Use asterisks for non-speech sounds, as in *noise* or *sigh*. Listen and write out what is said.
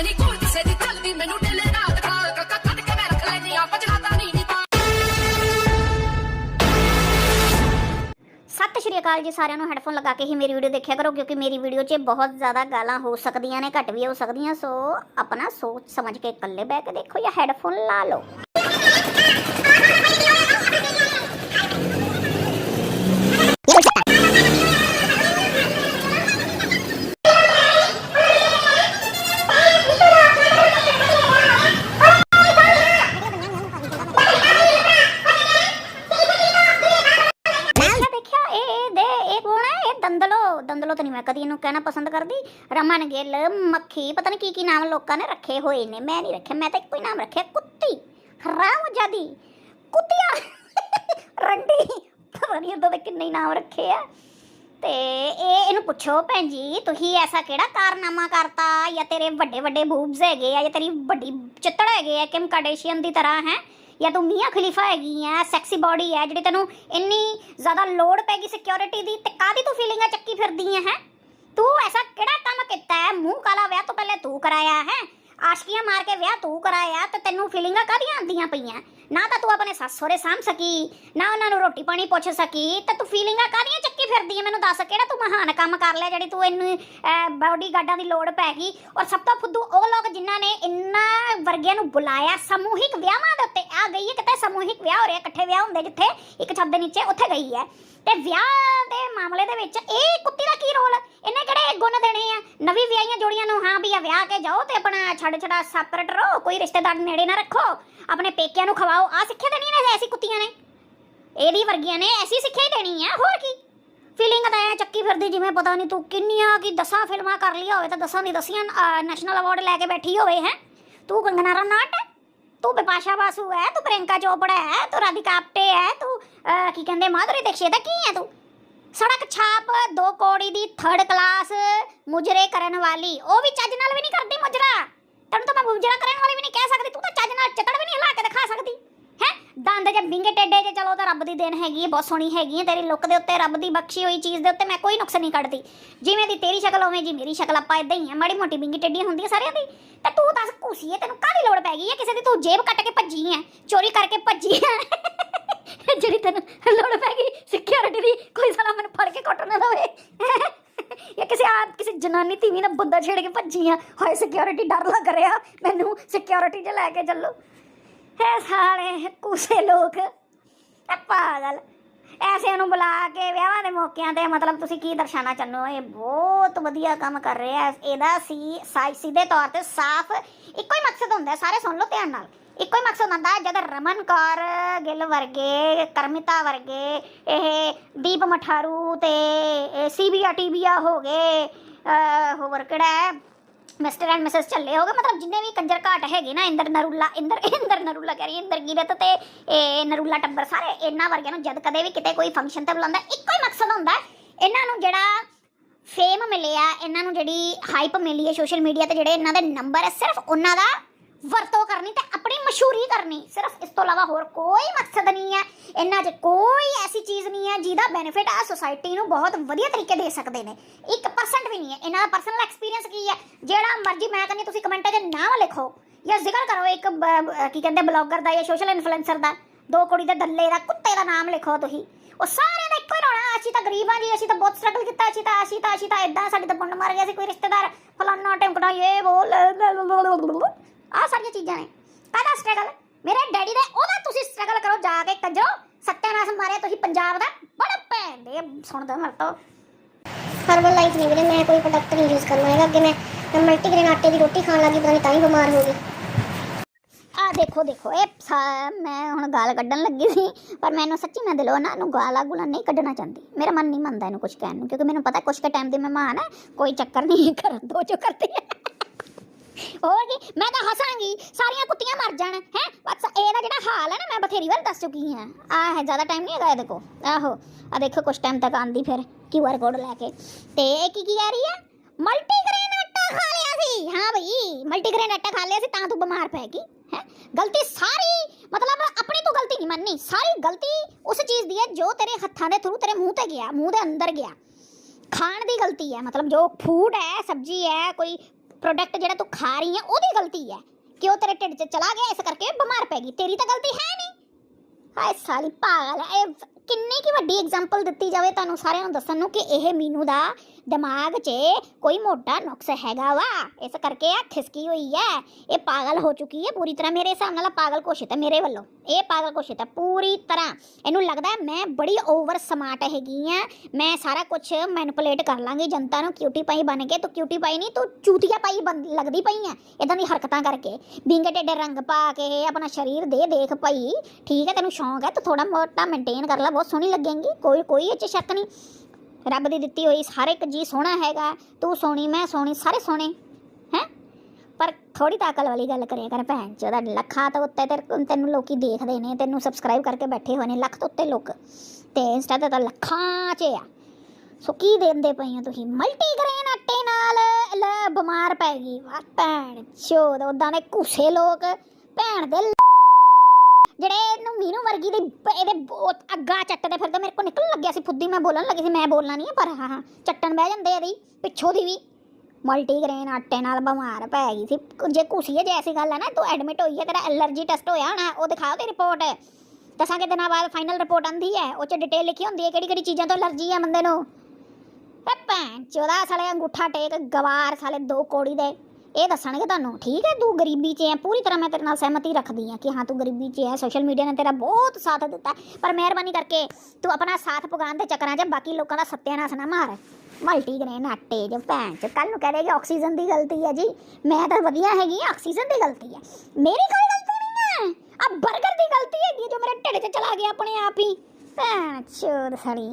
ਮੈਂ ਨਹੀਂ ਕੋਲ ਕਿਸੇ ਦੀ ਚੱਲਦੀ ਮੈਨੂੰ ਢਿੱਲੇ ਰਾਤ ਖਾਲ ਕੱਕਾ ਕੱਢ ਕੇ ਮੈਂ ਰੱਖ ਲੈਨੀ ਆ ਪਛਲਾਤਾ ਨਹੀਂ ਨੀ ਸਤਿ ਸ਼੍ਰੀ ਅਕਾਲ ਜੀ ਸਾਰਿਆਂ ਨੂੰ। ਹੈੱਡਫੋਨ ਲਗਾ ਕੇ ਹੀ ਮੇਰੀ ਵੀਡੀਓ ਦੇਖਿਆ ਕਰੋ, ਕਿਉਂਕਿ ਮੇਰੀ ਵੀਡੀਓ 'ਚ ਬਹੁਤ ਜ਼ਿਆਦਾ ਗਾਲਾਂ ਹੋ ਸਕਦੀਆਂ ਨੇ, ਘੱਟ ਵੀ ਹੋ ਸਕਦੀਆਂ। ਸੋ ਆਪਣਾ ਸੋਚ ਸਮਝ ਕੇ ਇਕੱਲੇ ਬਹਿ ਕੇ ਦੇਖੋ ਜਾਂ ਹੈੱਡਫੋਨ ਲਾ ਲਓ। ਦੰਦਲੋ ਦੰਦਲੋ ਤਾਂ ਨਹੀਂ ਮੈਂ ਕਦੀ ਇਹਨੂੰ ਕਹਿਣਾ ਪਸੰਦ ਕਰਦੀ। ਰਮਨ ਗਿੱਲ, ਮੱਖੀ, ਪਤਾ ਨਹੀਂ ਕੀ ਕੀ ਨਾਮ ਲੋਕਾਂ ਨੇ ਰੱਖੇ ਹੋਏ ਨੇ। ਮੈਂ ਨਹੀਂ ਰੱਖਿਆ ਮੈਂ ਤਾਂ ਇੱਕੋ ਹੀ ਨਾਮ ਰੱਖਿਆ, ਕੁੱਤੀ। ਹਰਾਮ ਜਾਦੀ ਕੁੱਤੀਆਂ। ਰੰਡੀ। ਪਤਾ ਨਹੀਂ ਉਦੋਂ ਕਿੰਨੇ ਹੀ ਨਾਮ ਰੱਖੇ ਆ। ਤੇ ਇਹ ਇਹਨੂੰ ਪੁੱਛੋ ਭੈਣ ਜੀ, ਤੁਸੀਂ ਐਸਾ ਕਿਹੜਾ ਕਾਰਨਾਮਾ ਕਰਤਾ? ਜਾਂ ਤੇਰੇ ਵੱਡੇ ਵੱਡੇ ਬੂਬਸ ਹੈਗੇ ਆ, ਜਾਂ ਤੇਰੀ ਵੱਡੀ ਚਿੱਤੜ ਹੈਗੇ ਆ, ਕਿਮ ਕਾਰਡੇਸ਼ੀਅਨ ਦੀ ਤਰ੍ਹਾਂ, ਹੈ? ਜਾਂ ਤੂੰ ਮੀਆਂ ਖਲੀਫਾ ਹੈਗੀ ਆ ਸੈਕਸੀ ਬਾਡੀ ਹੈ ਜਿਹੜੀ ਤੈਨੂੰ ਇੰਨੀ ਜ਼ਿਆਦਾ ਲੋੜ ਪੈਗੀ ਸਿਕਿਉਰਿਟੀ ਦੀ, ਤੇ ਕਾਦੀ ਤੂੰ ਫੀਲਿੰਗਾਂ ਚੱਕੀ ਫਿਰਦੀ ਹੈ ਹੈਂ? ਤੂੰ ਐਸਾ ਕਿਹੜਾ ਕੰਮ ਕੀਤਾ ਹੈ ਮੂੰਹ ਕਾਲਾ ਵਿਆਹ ਤੋਂ ਪਹਿਲੇ ਤੂੰ ਕਰਾਇਆ ਹੈ ਆਸ਼ਕੀਆਂ ਮਾਰ ਕੇ ਵਿਆਹ ਤੂੰ ਕਰਾਇਆ ਤੇ ਤੈਨੂੰ ਫੀਲਿੰਗਾਂ ਕਾਦੀਆਂ ਆਉਂਦੀਆਂ ਪਈਆਂ? ਨਾ ਤਾਂ ਤੂੰ ਆਪਣੇ ਸੱਸ ਸਹੁਰੇ ਸਾਂਭ ਸਕੀ, ਨਾ ਉਹਨਾਂ ਨੂੰ ਰੋਟੀ ਪਾਣੀ ਪੁੱਛ ਸਕੀ, ਤੇ ਤੂੰ ਫੀਲਿੰਗਾਂ ਕਾਦੀਆਂ ਚੱਕੀ ਫਿਰਦੀ ਹੈ ਮੈਨੂੰ ਦੱਸ ਕਿਹੜਾ ਤੂੰ ਮਹਾਨ ਕੰਮ ਕਰ ਲਿਆ ਜਿਹੜੀ ਤੂੰ ਇਹਨੂੰ ਬਾਡੀ ਗਾਰਡਾਂ ਦੀ ਲੋੜ ਪੈ ਗਈ? ਔਰ ਸਭ ਤੋਂ ਫੁੱਦੂ ਉਹ ਲੋਕ ਜਿਨ੍ਹਾਂ ਨੇ ਇੰਨਾ ਵਰਗਿਆਂ ਨੂੰ ਬੁਲਾਇਆ ਸਮੂਹਿਕ ਵਿਆਹਾਂ ਦੇ ਉੱਤੇ। ਆ ਗਈ ਹੈ ਕਿਤੇ ਸਮੂਹਿਕ ਵਿਆਹ ਹੋ ਰਿਹਾ, ਇਕੱਠੇ ਵਿਆਹ ਹੁੰਦੇ ਜਿੱਥੇ ਇੱਕ ਛੱਤ ਦੇ ਨੀਚੇ ਉੱਥੇ ਗਈ ਹੈ ਤੇ ਵਿਆਹ ਦੇ ਮਾਮਲੇ ਦੇ ਵਿੱਚ ਇਹ ਕੁੱਤੀ ਦਾ ਕੀ ਰੋਲ? ਇਹਨੇ ਕਿਹੜੇ ਗੁਣ ਦੇਣੇ ਆ? ਨਵੀਂ ਵਿਆਹੀਆਂ ਜੋੜੀਆਂ ਨੂੰ ਹਾਂ ਵੀ ਆ ਵਿਆਹ ਕੇ ਜਾਓ ਤੇ ਆਪਣਾ ਛੱਡ ਛੜਾ ਸੈਪਰੇਟ ਰਹੋ ਕੋਈ ਰਿਸ਼ਤੇਦਾਰ ਨੇੜੇ ਨਾ ਰੱਖੋ। ਆਪਣੇ ਪੇਕਿਆਂ ਨੂੰ ਖਵਾਓ। ਆ ਸਿੱਖਿਆ ਦੇਣੀ ਨੇ ਐਸੀ ਕੁੱਤੀਆਂ ਨੇ? ਇਹਦੀ ਵਰਗੀਆਂ ਨੇ ਐਸੀ ਸਿੱਖਿਆ ਹੀ ਦੇਣੀ ਆ, ਹੋਰ ਕੀ? ਫੀਲਿੰਗ ਤਾਂ ਐ ਚੱਕੀ ਫਿਰਦੀ ਜਿਵੇਂ ਪਤਾ ਨਹੀਂ ਤੂੰ ਕਿੰਨੀਆਂ ਕੀ ਦਸਾਂ ਫਿਲਮਾਂ ਕਰ ਲਿਆ ਹੋਵੇ ਤਾਂ ਦਸਾਂ ਦੀ ਦਸੀਆਂ ਨੈਸ਼ਨਲ ਅਵਾਰਡ ਲੈ ਕੇ ਬੈਠੀ ਹੋਵੇ, ਹੈ? ਤੂੰ ਕੰਗਨਾ ਰਣਾਟ ਹੈ ਤੂੰ ਬਿਪਾਸ਼ਾ ਬਾਸੂ ਹੈ ਤੂੰ ਪ੍ਰਿਯੰਕਾ ਚੋਪੜਾ ਹੈ ਤੂੰ ਰਾਧਿਕਾ ਆਪਟੇ ਹੈ ਤੂੰ ਅਹ, ਕੀ ਕਹਿੰਦੇ ਮਾਧੁਰੀ ਦੀਕਸ਼ਿਤ ਹੈ ਕੀ ਹੈ ਤੂੰ? ਸੜਕ ਛਾਪ ਦੋ ਕੋੜੀ ਦੀ ਥਰਡ ਕਲਾਸ ਮੁਜਰੇ ਕਰਨ ਵਾਲੀ ਉਹ ਵੀ ਚੱਜ ਨਾਲ ਵੀ ਨਹੀਂ ਕਰਦੀ ਮੁਜਰਾ। ਤੈਨੂੰ ਤਾਂ ਮੈਂ ਮੁਜਰਾ ਕਰਨ ਵਾਲੀ ਵੀ ਨਹੀਂ ਕਹਿ ਸਕਦੀ ਤੂੰ ਤਾਂ ਚੱਜ ਨਾਲ ਚਤੜ ਵੀ ਨਹੀਂ ਹਿਲਾ ਕੇ ਦਿਖਾ ਸਕਦੀ। ਦੰਦ ਜੇ ਬਿੰਗੇ ਟੇਡੇ ਜੇ, ਚਲੋ ਤਾਂ ਰੱਬ ਦੀ ਦੇਣ ਹੈਗੀ ਹੈ, ਬਹੁਤ ਸੋਹਣੀ ਹੈਗੀ ਹੈ, ਤੇਰੀ ਲੁੱਕ ਦੇ ਉੱਤੇ ਰੱਬ ਦੀ ਬਖਸ਼ੀ ਹੋਈ ਚੀਜ਼ ਦੇ ਉੱਤੇ ਮੈਂ ਕੋਈ ਨੁਕਸ ਨਹੀਂ ਕੱਢਦੀ। ਜਿਵੇਂ ਦੀ ਤੇਰੀ ਸ਼ਕਲ, ਉਵੇਂ ਜੀ ਮੇਰੀ ਸ਼ਕਲ, ਆਪਾਂ ਇਦਾਂ ਹੀ ਆ, ਮਾੜੀ ਮੋਟੀ ਬਿੰਗੀ ਟੇਡੀਆਂ ਹੁੰਦੀਆਂ ਸਾਰਿਆਂ ਦੀ। ਤੇ ਤੂੰ ਦੱਸ, ਘੂਸੀਏ, ਤੈਨੂੰ ਕਾਹਦੀ ਲੋੜ ਪੈ ਗਈ ਹੈ? ਕਿਸੇ ਦੀ ਤੂੰ ਜੇਬ ਕੱਟ ਕੇ ਭੱਜੀ ਹੈ, ਚੋਰੀ ਕਰਕੇ ਭੱਜੀ ਹੈ। *laughs* ਜਿਹੜੀ ਤੈਨੂੰ ਲੋੜ ਪੈ ਗਈ ਸਿਕਿਉਰਿਟੀ ਦੀ, ਕੋਈ ਸਾਲਾ ਮੈਨੂੰ ਫੜ ਕੇ ਕੁੱਟ ਨਾ ਲਵੇ ਜਾਂ ਕਿਸੇ ਆ, ਕਿਸੇ ਜਨਾਨੀ ਧੀਵੀ ਨਾਲ ਬੰਦਾ ਛੇੜ ਕੇ ਭੱਜੀ ਆ ਹਾਏ ਸਿਕਿਉਰਿਟੀ ਡਰ ਲੱਗ ਰਿਹਾ। ਮੈਨੂੰ ਸਿਕਿਉਰਿਟੀ 'ਚ ਲੈ ਕੇ ਚੱਲੋ। ਹੈ ਸਾਲੇ ਕੂਸੇ ਲੋਕ ਇਹ ਪਾਗਲ। ਐਸੇ ਨੂੰ ਬੁਲਾ ਕੇ ਵਿਆਹਾਂ ਦੇ ਮੌਕਿਆਂ ਤੇ ਮਤਲਬ ਤੁਸੀਂ ਕੀ ਦਰਸਾਉਣਾ ਚਾਹੁੰਦੇ ਹੋ? ਇਹ ਬਹੁਤ ਵਧੀਆ ਕੰਮ ਕਰ ਰਿਹਾ ਹੈ। ਇਹਦਾ ਸੀ ਸਾਈ ਸਿੱਧੇ ਤੌਰ ਤੇ ਸਾਫ਼ ਇੱਕੋ ਹੀ ਮਕਸਦ ਹੁੰਦਾ ਸਾਰੇ ਸੁਣ ਲਓ ਧਿਆਨ ਨਾਲ। ਇੱਕੋ ਹੀ ਮਕਸਦ ਹੁੰਦਾ ਜਦ ਰਮਨ ਕੌਰ ਗਿੱਲ ਵਰਗੇ, ਕਰਮਿਤਾ ਵਰਗੇ, ਇਹ ਦੀਪ ਮਠਾਰੂ ਤੇ ਸੀਬੀਆ ਟੀਬੀਆ ਹੋ ਗਏ ਹੋਰ ਕਿਹੜਾ ਮਿਸਟਰ ਐਂਡ ਮਿਸਸ ਚੱਲੇ ਹੋਗੇ? ਮਤਲਬ ਜਿੰਨੇ ਵੀ ਕੰਜਰ ਘਾਟ ਹੈਗੇ ਨਾ, ਇੰਦਰ ਨਰੂਲਾ, ਇੰਦਰ ਇੰਦਰ ਨਰੂਲਾ ਕਹਿ ਰਹੀ ਇੰਦਰ ਗੀਰਤ ਤੇ, ਇਹ ਨਰੂਲਾ ਟੱਬਰ ਸਾਰੇ ਇਹਨਾਂ ਵਰਗਿਆਂ ਨੂੰ ਜਦ ਕਦੇ ਵੀ ਕਿਤੇ ਕੋਈ ਫੰਕਸ਼ਨ ਤੇ ਬੁਲਾਉਂਦਾ, ਇੱਕੋ ਹੀ ਮਕਸਦ ਹੁੰਦਾ ਇਹਨਾਂ ਨੂੰ ਜਿਹੜਾ ਫੇਮ ਮਿਲਿਆ, ਇਹਨਾਂ ਨੂੰ ਜਿਹੜੀ ਹਾਈਪ ਮਿਲੀ ਹੈ ਸੋਸ਼ਲ ਮੀਡੀਆ ਤੇ, ਜਿਹੜੇ ਇਹਨਾਂ ਦੇ ਨੰਬਰ ਹੈ, ਸਿਰਫ ਉਹਨਾਂ ਦਾ ਵਰਤੋਂ ਕਰਨੀ ਤੇ ਆਪਣੀ ਮਸ਼ਹੂਰੀ ਕਰਨੀ। ਸਿਰਫ ਇਸ ਤੋਂ ਇਲਾਵਾ ਹੋਰ ਕੋਈ ਮਕਸਦ ਨਹੀਂ ਹੈ। ਇਹਨਾਂ 'ਚ ਕੋਈ ਐਸੀ ਚੀਜ਼ ਨਹੀਂ ਹੈ ਜਿਹਦਾ ਬੈਨੀਫਿਟ ਆ ਸੋਸਾਇਟੀ ਨੂੰ ਬਹੁਤ ਵਧੀਆ ਤਰੀਕੇ ਦੇ ਸਕਦੇ ਨੇ। 1% ਵੀ ਨਹੀਂ ਹੈ। ਇਹਨਾਂ ਦਾ ਪਰਸਨਲ ਐਕਸਪੀਰੀਅੰਸ ਕੀ ਹੈ ਜਿਹੜਾ ਮਰਜ਼ੀ ਮੈਂ ਕਹਿੰਦੀ ਤੁਸੀਂ ਕਮੈਂਟਾਂ 'ਚ ਨਾਮ ਲਿਖੋ। ਜਾਂ ਜ਼ਿਕਰ ਕਰੋ, ਇੱਕ ਕੀ ਕਹਿੰਦੇ ਬਲੌਗਰ ਦਾ ਜਾਂ ਸੋਸ਼ਲ ਇਨਫਲੂਐਂਸਰ ਦਾ, ਦੋ ਕੁੜੀ ਦੇ ਦੱਲੇ ਦਾ, ਕੁੱਤੇ ਦਾ ਨਾਮ ਲਿਖੋ ਤੁਸੀਂ। ਉਹ ਸਾਰਿਆਂ ਦਾ ਇੱਕੋ ਹੀ ਰੌਲਾ, ਅਸੀਂ ਤਾਂ ਗਰੀਬ ਜੀ, ਅਸੀਂ ਤਾਂ ਬਹੁਤ ਸਟਰਗਲ ਕੀਤਾ, ਅਸੀਂ ਤਾਂ ਅਸੀਂ ਤਾਂ ਅਸੀਂ ਤਾਂ ਇਦਾਂ ਸਾਡੇ ਤਾਂ ਪੁੰਨ ਮਾਰ ਗਿਆ ਸੀ ਕੋਈ ਰਿਸ਼ਤੇਦਾਰ, ਫਲਾਨਾ ਟਿਮਕਣਾ ਇਹ ਬੋਲ ਆ ਸਾਰੀਆਂ ਚੀਜ਼ਾਂ ਨੇ। ਕਾਹਦਾ ਸਟਰਗਲ ਮੇਰੇ ਡੈਡੀ ਦੇ, ਉਹਦਾ ਤੁਸੀਂ ਸਟਰਗਲ ਕਰੋ, ਜਾ ਕੇ ਕੱਜੋ ਸੱਤਿਆਨਾਸ਼ ਮਾਰਿਆ ਤੁਸੀਂ ਪੰਜਾਬ ਦਾ, ਬੜਾ ਭੈਣ ਦੇ, ਸੁਣਦੇ ਮਰ ਤੋਂ ਹਰਬਲ ਲਾਈਫ ਨਹੀਂ ਵੀਰੇ, ਮੈਂ ਕੋਈ ਪ੍ਰੋਡਕਟ ਨਹੀਂ ਯੂਜ਼ ਕਰਨਾ ਹੈਗਾ, ਅੱਗੇ ਮੈਂ ਮੈਂ ਮਲਟੀਗ੍ਰੇਨ ਆਟੇ ਦੀ ਰੋਟੀ ਖਾਣ ਲੱਗੀ, ਪਤਾ ਨਹੀਂ ਤਾਂ ਹੀ ਬਿਮਾਰ ਹੋ ਗਈ। ਆ ਦੇਖੋ ਦੇਖੋ, ਇਹ ਸਾ- ਮੈਂ ਹੁਣ ਗਾਲ ਕੱਢਣ ਲੱਗੀ ਸੀ, ਪਰ ਮੈਨੂੰ ਸੱਚੀ ਮੈਂ ਦਿਲੋਂ ਨਾ ਇਹਨੂੰ ਗਾਲਾਂ ਗੁਲਾਂ ਨਹੀਂ ਕੱਢਣਾ ਚਾਹੁੰਦੀ। ਮੇਰਾ ਮਨ ਨਹੀਂ ਮੰਨਦਾ ਇਹਨੂੰ ਕੁਝ ਕਹਿਣ ਨੂੰ, ਕਿਉਂਕਿ ਮੈਨੂੰ ਪਤਾ ਕੁਝ ਕੇ ਟਾਈਮ ਦੀ ਮਹਿਮਾਨ ਹੈ, ਕੋਈ ਚੱਕਰ ਨਹੀਂ *laughs* ਕਰਨ ਦੋ ਜੋ ਕਰਦੀ ਹੈ। ਹੋਰ ਕੀ, ਮੈਂ ਤਾਂ ਹਸਾਂਗੀ, ਸਾਰੀਆਂ ਕੁੱਤੀਆਂ ਮਰ ਜਾਣ, ਹੈ? ਬਸ ਇਹਦਾ ਜਿਹੜਾ ਹਾਲ ਹੈ ਨਾ, ਮੈਂ ਬਥੇਰੀ ਵਾਰ ਦੱਸ ਚੁੱਕੀ ਹਾਂ। ਆ ਹੈ, ਜ਼ਿਆਦਾ ਟਾਈਮ ਨਹੀਂ ਹੈਗਾ ਇਹਦੇ ਕੋ ਆਹੋ, ਆ ਦੇਖੋ ਕੁਝ ਟਾਈਮ ਤੱਕ ਆਂਦੀ ਫਿਰ ਕਿਊਆਰ ਕੋਡ ਲੈ ਕੇ। ਤੇ ਇਹ ਕੀ ਕੀ ਆ ਰਹੀ ਹੈ? ਮਲਟੀਗ੍ਰੇਨ ਖਾ ਲਿਆ ਸੀ। ਹਾਂ ਬਈ ਮਲਟੀਗ੍ਰੇਨ ਆਟਾ ਖਾ ਲਿਆ ਸੀ, ਤਾਂ ਤੂੰ ਬਿਮਾਰ ਪੈ ਗਈ, ਹੈ? ਗਲਤੀ ਸਾਰੀ, ਮਤਲਬ ਆਪਣੀ ਤੂੰ ਗਲਤੀ ਨਹੀਂ ਮੰਨਣੀ, ਸਾਰੀ ਗਲਤੀ ਉਸ ਚੀਜ਼ ਦੀ ਹੈ ਜੋ ਤੇਰੇ ਹੱਥਾਂ ਦੇ ਥਰੂ ਤੇਰੇ ਮੂੰਹ ਤੇ ਗਿਆ, ਮੂੰਹ ਦੇ ਅੰਦਰ ਗਿਆ। ਖਾਣ ਦੀ ਗਲਤੀ ਹੈ, ਮਤਲਬ ਜੋ ਫੂਡ ਹੈ, ਸਬਜ਼ੀ ਹੈ, ਕੋਈ ਪ੍ਰੋਡਕਟ ਜਿਹੜਾ ਤੂੰ ਖਾ ਰਹੀ ਹੈ, ਉਹਦੀ ਗਲਤੀ ਹੈ। ਕਿ ਉਹ ਤੇਰੇ ਢਿੱਡ 'ਚ ਚਲਾ ਗਿਆ, ਇਸ ਕਰਕੇ ਬਿਮਾਰ ਪੈ ਗਈ। ਤੇਰੀ ਤਾਂ ਗਲਤੀ ਹੈ ਨਹੀਂ। ਹਾਏ ਸਾਲੀ ਪਾਗਲ ਹੈ। ਕਿੰਨੀ ਕੀ ਵੱਡੀ ਐਗਜ਼ਾਮਪਲ ਦਿੱਤੀ ਜਾਵੇ ਤੁਹਾਨੂੰ ਸਾਰਿਆਂ ਨੂੰ ਦੱਸਣ ਨੂੰ ਕਿ ਇਹ ਮੀਨੂ ਦਾ ਦਿਮਾਗ 'ਚ ਕੋਈ ਮੋਟਾ ਨੁਕਸ ਹੈਗਾ ਵਾ। ਇਸ ਕਰਕੇ ਆ ਖਿਸਕੀ ਹੋਈ ਹੈ ਇਹ ਪਾਗਲ ਹੋ ਚੁੱਕੀ ਹੈ ਪੂਰੀ ਤਰ੍ਹਾਂ ਮੇਰੇ ਹਿਸਾਬ ਨਾਲ ਪਾਗਲ ਘੋਸ਼ਿਤ ਹੈ ਮੇਰੇ ਵੱਲੋਂ। ਇਹ ਪਾਗਲ ਘੋਸ਼ਿਤ ਹੈ ਪੂਰੀ ਤਰ੍ਹਾਂ। ਇਹਨੂੰ ਲੱਗਦਾ ਮੈਂ ਬੜੀ ਓਵਰ ਸਮਾਰਟ ਹੈਗੀ ਆ। ਮੈਂ ਸਾਰਾ ਕੁਝ ਮੈਨੀਪੂਲੇਟ ਕਰ ਲਾਂਗੀ ਜਨਤਾ ਨੂੰ। ਕਿਊਟੀ ਪਾਈ ਬਣ ਕੇ ਤੂੰ ਕਿਊਟੀ ਪਾਈ ਨਹੀਂ, ਤੂੰ ਚੂਤੀਆ ਪਾਈ ਬਣ, ਲੱਗਦੀ ਪਈ ਆ ਇਦਾਂ ਦੀ ਹਰਕਤਾਂ ਕਰਕੇ। ਬਿੰਗੇ ਟੇਡੇ ਰੰਗ ਪਾ ਕੇ ਆਪਣਾ ਸਰੀਰ ਦੇ ਦੇਖ ਪਈ। ਠੀਕ ਹੈ ਤੈਨੂੰ ਸ਼ੌਂਕ ਹੈ ਤੂੰ ਥੋੜਾ ਮੋਟਾ ਮੇਨਟੇਨ ਕਰ ਲੈ ਬਹੁਤ ਸੋਹਣੀ ਲੱਗੇਂਗੀ, ਕੋਈ ਕੋਈ ਇਹ 'ਚ ਸ਼ੱਕ ਨਹੀਂ। ਰੱਬ ਦੀ ਦਿੱਤੀ ਹੋਈ ਹਰ ਇੱਕ ਜੀ ਸੋਹਣਾ ਹੈਗਾ, ਤੂੰ ਸੋਹਣੀ, ਮੈਂ ਸੋਹਣੀ, ਸਾਰੇ ਸੋਹਣੇ, ਹੈ? ਪਰ ਥੋੜੀ ਤਾਂ ਅਕਲ ਵਾਲੀ ਗੱਲ ਕਰਿਆ ਕਰ ਭੈਣ ਚ ਉਹਦਾ ਲੱਖਾਂ ਤੋਂ ਉੱਤੇ ਤੇ ਤੈਨੂੰ ਲੋਕੀ ਦੇਖਦੇ ਨੇ, ਤੈਨੂੰ ਸਬਸਕ੍ਰਾਈਬ ਕਰਕੇ ਬੈਠੇ ਹੋਏ ਨੇ, ਲੱਖ ਤੋਂ ਉੱਤੇ ਲੋਕ। ਤੇ ਇੰਸਟਾ ਤੇ ਤਾਂ ਲੱਖਾਂ ਚ ਆ। ਸੋ ਕੀ ਦਿੰਦੇ ਪਈ ਹੋ ਤੁਸੀਂ? ਮਲਟੀ ਗ੍ਰੇਨ ਆਟੇ ਨਾਲ ਬਿਮਾਰ ਪੈ ਗਈ। ਭੈਣ ਚੋਦ ਉਦਾਂ ਦੇ ਘੁਸੇ ਲੋਕ, ਭੈਣ ਦੇ ਮੀਨੂ ਵਰਗੀ ਦੇ ਬ- ਇਹਦੇ ਬਹੁਤ ਅੱਗਾ ਚੱਟਦੇ ਫਿਰਦੇ ਮੇਰੇ ਕੋ ਨਿਕਲਣ ਲੱਗਿਆ ਸੀ, ਫੁੱਦੀ ਮੈਂ ਬੋਲਣ ਲੱਗੀ ਸੀ, ਮੈਂ ਬੋਲਣਾ ਨਹੀਂ ਪਰ ਹਾਂ ਹਾਂ, ਚੱਟਣ ਬਹਿ ਜਾਂਦੇ ਇਹਦੀ, ਪਿੱਛੋਂ ਦੀ ਵੀ। ਮਲਟੀਗ੍ਰੇਨ ਆਟੇ ਨਾਲ ਬਿਮਾਰ ਪੈ ਗਈ ਸੀ। ਜੇ ਘੁਸੀਏ ਜੇ ਐਸੀ ਗੱਲ ਹੈ ਨਾ, ਤੂੰ ਐਡਮਿਟ ਹੋਈ ਹੈ, ਤੇਰਾ ਐਲਰਜੀ ਟੈਸਟ ਹੋਇਆ ਹੋਣਾ, ਉਹ ਦਿਖਾਓ ਤੇ ਰਿਪੋਰਟ ਦਸਾਂ ਕਿ ਦਿਨਾਂ ਬਾਅਦ ਫਾਈਨਲ ਰਿਪੋਰਟ ਆਂਦੀ ਹੈ, ਉਹ ਚ ਡਿਟੇਲ ਲਿਖੀ ਹੁੰਦੀ ਹੈ ਕਿਹੜੀ ਕਿਹੜੀ ਚੀਜ਼ਾਂ ਤੋਂ ਐਲਰਜੀ ਹੈ ਬੰਦੇ ਨੂੰ। ਭੈਣ ਚੋਦਾ, ਸਾਲੇ ਅੰਗੂਠਾ ਟੇਕ, ਗਵਾਰ, ਸਾਲੇ ਦੋ ਕੋੜੀ ਦੇ। ਇਹ ਦੱਸਣਗੇ ਤੁਹਾਨੂੰ, ਠੀਕ ਹੈ? ਤੂੰ ਗਰੀਬੀ 'ਚ ਹੈ ਪੂਰੀ ਤਰ੍ਹਾਂ ਮੈਂ ਤੇਰੇ ਨਾਲ ਸਹਿਮਤੀ ਰੱਖਦੀ ਹਾਂ ਕਿ ਹਾਂ, ਤੂੰ ਗਰੀਬੀ 'ਚ ਹੈ ਸੋਸ਼ਲ ਮੀਡੀਆ ਨੇ ਤੇਰਾ ਬਹੁਤ ਸਾਥ ਦਿੱਤਾ। ਪਰ ਮਿਹਰਬਾਨੀ ਕਰਕੇ ਤੂੰ ਆਪਣਾ ਸਾਥ ਪੁਗਾਉਣ ਦੇ ਚੱਕਰਾਂ 'ਚ ਬਾਕੀ ਲੋਕਾਂ ਦਾ ਸੱਤਿਆਨਾਸ਼ ਨਾ ਮਾਰ। ਮਲਟੀਗ੍ਰੇਨ ਆਟੇ ਜੋ ਭੈਣ ਚ ਕੱਲ ਨੂੰ ਕਹੇਗੀ ਆਕਸੀਜਨ ਦੀ ਗਲਤੀ ਹੈ ਜੀ। ਮੈਂ ਤਾਂ ਵਧੀਆ ਹੈਗੀ ਆਕਸੀਜਨ ਦੀ ਗਲਤੀ ਹੈ। ਮੇਰੀ ਕੋਈ ਗਲਤੀ ਨਹੀਂ ਹੈ। ਆ 버ਗਰ ਦੀ ਗਲਤੀ ਹੈਗੀ ਹੈ ਜੋ ਮੇਰੇ ਢਿੱਡ 'ਚ ਚਲਾ ਗਿਆ ਆਪਣੇ ਆਪ ਹੀ। ਭੈਣ ਚੋਦ ਸੜੀ